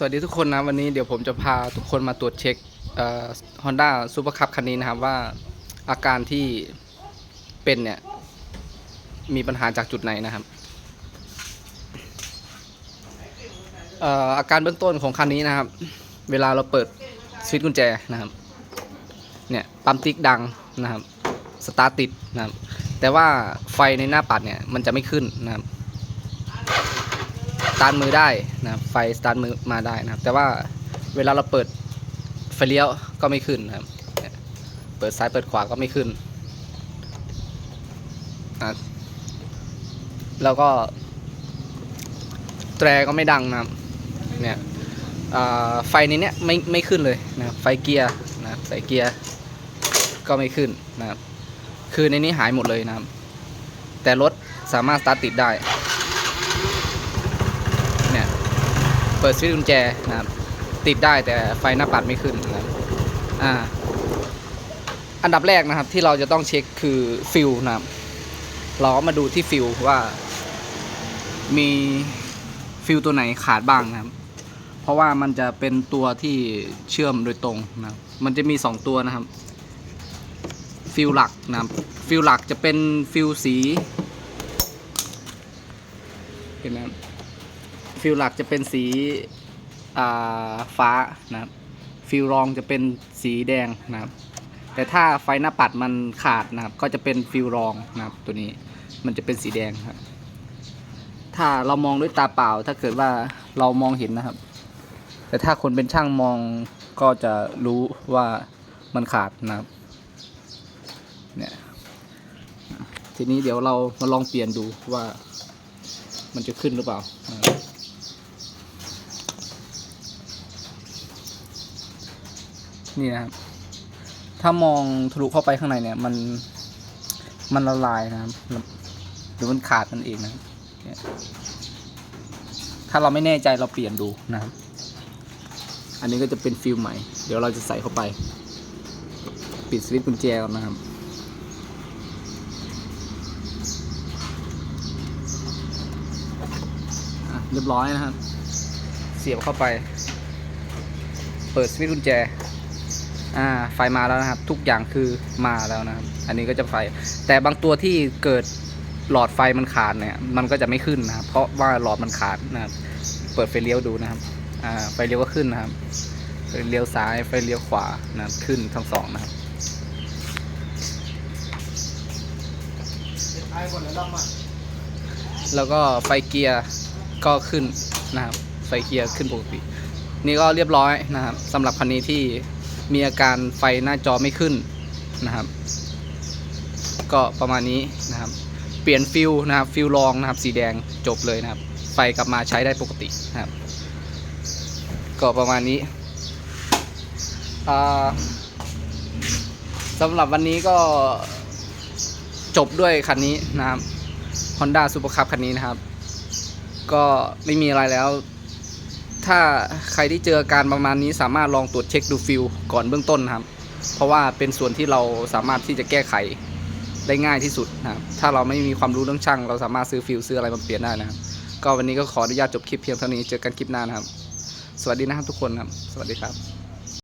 สวัสดีทุกคนนะวันนี้เดี๋ยวผมจะพาทุกคนมาตรวจเช็คฮอนด้าซูเปอร์คัพคันนี้นะครับว่าอาการที่เป็นเนี่ย มีปัญหาจากจุดไหนนะครับอาการเบื้องต้นของคันนี้นะครับ เวลาเราเปิดสวิตช์กุญแจนะครับ เนี่ยปั๊มติ๊กดังนะครับสตาร์ติดนะครับ แต่ว่าไฟในหน้าปัดเนี่ยมันจะไม่ขึ้นนะครับตาร์ทมือได้ นะครับ ไฟสตาร์ทมือมาได้นะครับ แต่ว่าเวลาเราเปิดไฟเลี้ยวก็ไม่ขึ้นนะครับ เปิดซ้ายเปิดขวาก็ไม่ขึ้นอะแล้วก็ แตรก็ไม่ดังนะครับ เนี่ยไฟในเนี้ยไม่ไม่ขึ้นเลยนะครับ ไฟเกียร์นะครับไฟเกียร์ก็ไม่ขึ้นนะครับ คือในนี้หายหมดเลยนะครับ แต่รถสามารถสตาร์ทติดได้ เนี่ย เปิดสวิตช์กุญแจนะครับ ติดได้แต่ไฟหน้าปัดไม่ขึ้นนะครับอ่าอันดับแรกนะครับที่เราจะต้องเช็คคือฟิลนะครับ เราก็มาดูที่ฟิลว่า มีฟิลตัวไหนขาดบ้างนะครับ เพราะว่ามันจะเป็นตัวที่เชื่อมโดยตรงนะครับ มันจะมี 2 ตัวนะครับ ฟิลหลักนะครับฟิลหลักจะเป็นฟิลสีเห็นไหมครับ ฟิลหลักจะเป็นสีฟ้านะครับฟิลรองจะเป็นสีแดงนะครับ แต่ถ้าไฟหน้าปัดมันขาดนะครับ ก็จะเป็นฟิลรองนะครับ ตัวนี้มันจะเป็นสีแดงครับ ถ้าเรามองด้วยตาเปล่า ถ้าเกิดว่าเรามองเห็นนะครับ แต่ถ้าคนเป็นช่างมองก็จะรู้ว่ามันขาดนะครับ เนี่ย ทีนี้เดี๋ยวเรามาลองเปลี่ยนดูว่ามันจะขึ้นหรือเปล่า นี่นะครับ ถ้ามองทะลุเข้าไปข้างในเนี่ย มันมันละลายนะครับหรือมันขาดนั่นเองนะถ้าเราไม่แน่ใจเราเปลี่ยนดูนะครับ อันนี้ก็จะเป็นฟิลใหม่ เดี๋ยวเราจะใส่เข้าไป ปิดสวิตช์กุญแจก่อนนะครับเรียบร้อยนะครับ เสียบเข้าไป เปิดสวิตช์กุญแจ อ่าไฟมาแล้วนะครับ ทุกอย่างคือมาแล้วนะครับ อันนี้ก็จะไฟ แต่บางตัวที่เกิดหลอดไฟมันขาดเนี่ย มันก็จะไม่ขึ้นนะครับ เพราะว่าหลอดมันขาดนะครับ เปิดไฟเลี้ยวดูนะครับอ่าไฟเลี้ยวก็ขึ้นนะครับไฟเลี้ยวซ้ายไฟเลี้ยวขวานะครับขึ้นทั้งสองนะครับแล้วก็ไฟเกียร์ก็ขึ้นนะครับ ไฟเกียร์ขึ้นปกติ นี่ก็เรียบร้อยนะครับสำหรับคันนี้ที่ มีอาการไฟหน้าจอไม่ขึ้นนะครับ ก็ประมาณนี้นะครับ เปลี่ยนฟิลนะครับฟิลรองนะครับ สีแดงจบเลยนะครับ ไฟกลับมาใช้ได้ปกตินะครับ ก็ประมาณนี้สำหรับวันนี้ก็จบด้วยคันนี้นะครับ Honda Super Cup คันนี้นะครับ ก็ไม่มีอะไรแล้ว ถ้าใครที่เจออาการประมาณนี้สามารถลองตรวจเช็คดูฟิลก่อนเบื้องต้นนะครับ เพราะว่าเป็นส่วนที่เราสามารถที่จะแก้ไขได้ง่ายที่สุดนะครับ ถ้าเราไม่มีความรู้เรื่องช่าง เราสามารถซื้อฟิลซื้ออะไรมาเปลี่ยนได้นะครับ ก็วันนี้ก็ขออนุญาตจบคลิปเพียงเท่านี้ เจอกันคลิปหน้านะครับ สวัสดีนะครับทุกคนครับ สวัสดีครับ